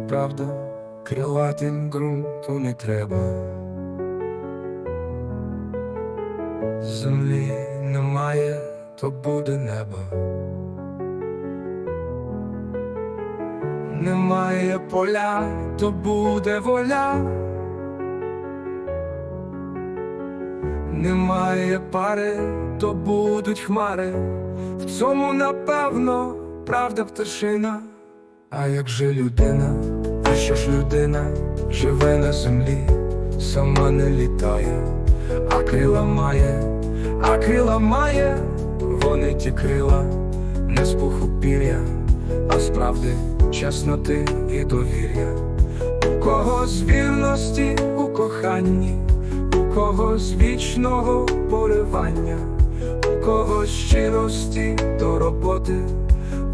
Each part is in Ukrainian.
правда, крилатим ґрунту не треба. Землі немає, то буде небо. Немає поля, то буде воля. Немає пари, то будуть хмари. В цьому напевно правда пташина. А як же людина, а що ж людина живе на землі, сама не літає, а крила має, а крила має, вони ті крила, не з пуху пір'я, а справди чесноти і довір'я. У кого з вірності у коханні, у кого з вічного поривання, у кого з щирості до роботи,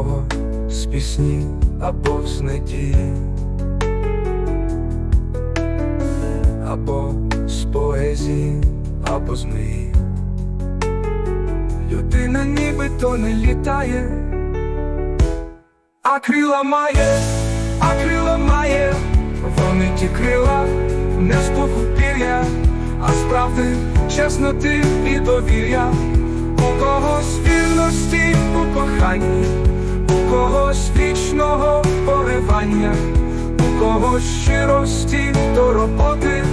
У з пісні або з надії, або з поезії, або з мрії. Людина нібито не літає, а крила має, а крила має, вони ті крила не з пір'я, а справди чесноти і довір'я. У когось вірності у коханні, когось вічного поривання, у когось щирості до роботи,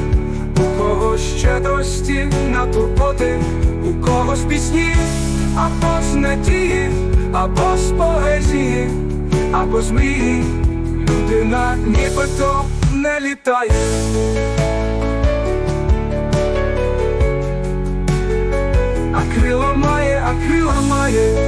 у когось щедрості на турботи, у когось пісні, або з надії, або з поезії, або з мрії. Людина нібито не літає. А крила має, а крила має.